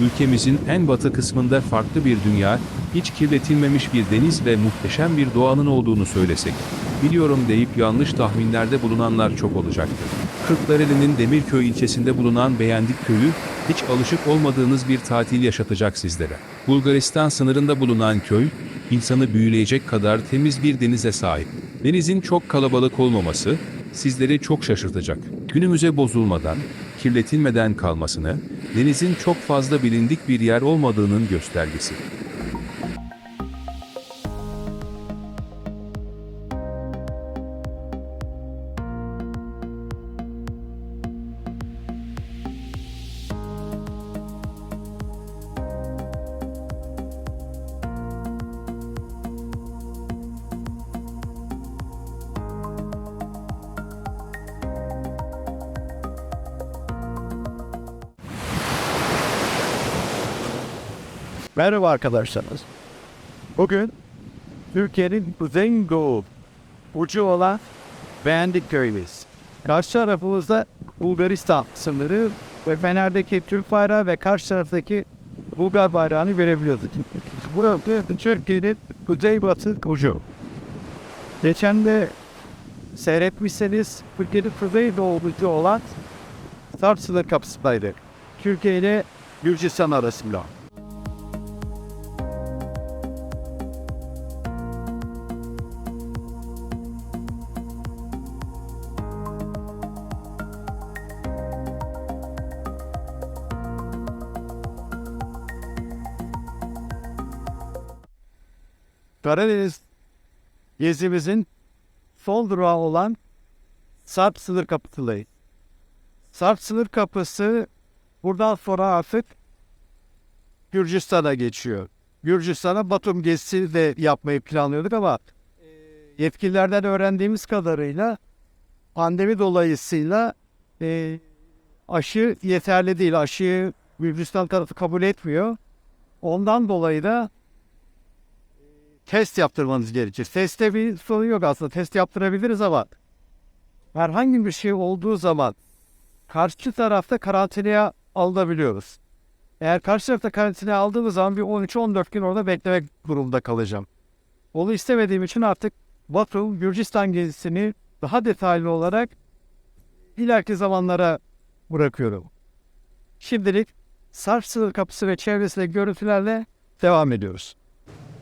ülkemizin en batı kısmında farklı bir dünya, hiç kirletilmemiş bir deniz ve muhteşem bir doğanın olduğunu söylesek. Biliyorum deyip yanlış tahminlerde bulunanlar çok olacaktır. Kırklareli'nin Demirköy ilçesinde bulunan Beğendik Köyü, hiç alışık olmadığınız bir tatil yaşatacak sizlere. Bulgaristan sınırında bulunan köy, insanı büyüleyecek kadar temiz bir denize sahip. Denizin çok kalabalık olmaması, sizleri çok şaşırtacak. Günümüze bozulmadan, kirletilmeden kalmasını, denizin çok fazla bilindik bir yer olmadığının göstergesi. Merhaba arkadaşlar. Bugün Türkiye'nin kuzeydoğu ucu olan Beğendik köyümüz. Karşı tarafımızda Bulgaristan sınırı ve Fener'deki Türk bayrağı ve karşı taraftaki Bulgar bayrağını görebiliyoruz. Burası Türkiye'nin kuzeybatı ucu. Geçen de seyretmişseniz Türkiye'nin kuzeydoğu ucu olan Sarp sınır kapısındaydı. Türkiye ile Gürcistan arasında. Karadeniz gezimizin son durağı olan Sarp sınır kapısındayız. Sarp sınır kapısı buradan sonra artık Gürcistan'a geçiyor. Gürcistan'a Batum gezisi de yapmayı planlıyorduk ama e, yetkililerden öğrendiğimiz kadarıyla pandemi dolayısıyla e, aşı yeterli değil. Aşıyı Gürcistan tarafı kabul etmiyor. Ondan dolayı da test yaptırmanız gerekir. Testte bir sorun yok aslında. Test yaptırabiliriz ama herhangi bir şey olduğu zaman karşı tarafta karantinaya alınabiliyoruz. Eğer karşı tarafta karantinaya aldığımız zaman bir 13-14 gün orada beklemek durumunda kalacağım. Onu istemediğim için artık Batum, Gürcistan gezisini daha detaylı olarak ileriki zamanlara bırakıyorum. Şimdilik Sarp sınır kapısı ve çevresindeki görüntülerle devam ediyoruz.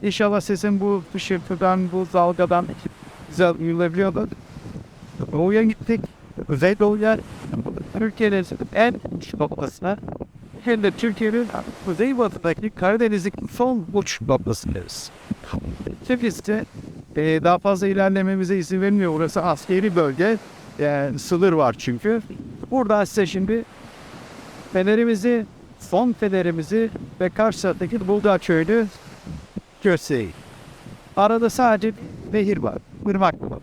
İnşallah sesim bu hışırtıdan, bu dalgadan güzel duyulabiliyordu. Doğuya gittik. Kuzey Doğu'ya Türkiye'nin en uç noktasına hem de Türkiye'nin kuzeybatıdaki Karadeniz'in son uç noktasındayız. Tiflis'te e, daha fazla ilerlememize izin vermiyor. Orası askeri bölge. Yani sınır var çünkü. Buradan size şimdi fenerimizi, son fenerimizi ve karşı taraftaki Bulgar köyünü göstereyim. Arada sadece bir nehir var. Irmak var.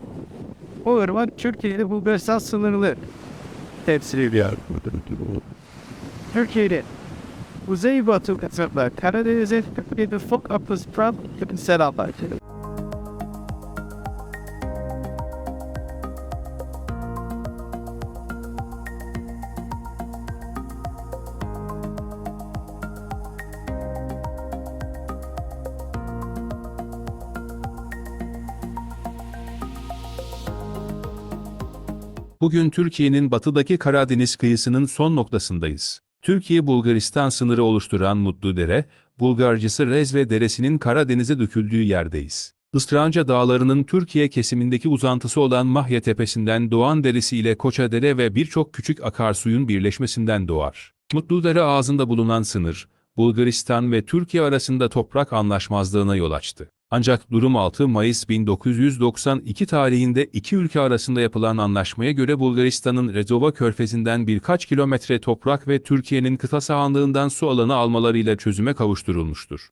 O ırmak Türkiye'de Bulgaristan sınırını temsil ediyor. Türkiye'nin Kuzeybatı kısmında Karadeniz'e Türkiye'de çok apısıran selamlar. Bugün Türkiye'nin batıdaki Karadeniz kıyısının son noktasındayız. Türkiye-Bulgaristan sınırı oluşturan Mutludere, Bulgarcısı Rezve Deresi'nin Karadeniz'e döküldüğü yerdeyiz. Istranca Dağları'nın Türkiye kesimindeki uzantısı olan Mahya Tepesi'nden Doğan Deresi ile Koçadere ve birçok küçük akarsuyun birleşmesinden doğar. Mutludere ağzında bulunan sınır, Bulgaristan ve Türkiye arasında toprak anlaşmazlığına yol açtı. Ancak durum 6 Mayıs 1992 tarihinde iki ülke arasında yapılan anlaşmaya göre Bulgaristan'ın Rezova körfezinden birkaç kilometre toprak ve Türkiye'nin kıta sahanlığından su alanı almalarıyla çözüme kavuşturulmuştur.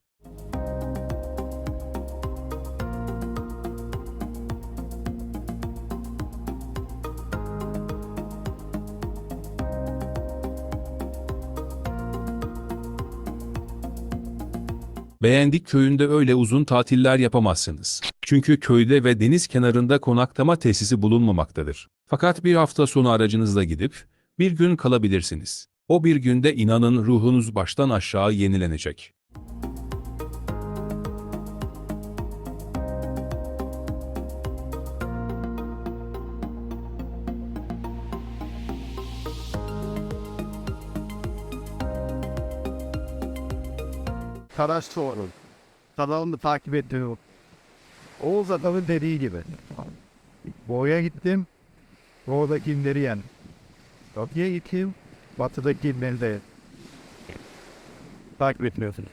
Beğendik köyünde öyle uzun tatiller yapamazsınız. Çünkü köyde ve deniz kenarında konaklama tesisi bulunmamaktadır. Fakat bir hafta sonu aracınızla gidip bir gün kalabilirsiniz. O bir günde inanın ruhunuz baştan aşağı yenilenecek. Karaş Çoğan'ın kanalını takip ediyorum. Oğuz adamın dediği gibi. Boğa'ya gittim. Doğudaki inleri yen. Batı'ya gittim. Batı'daki inleri de takip etmiyorsun.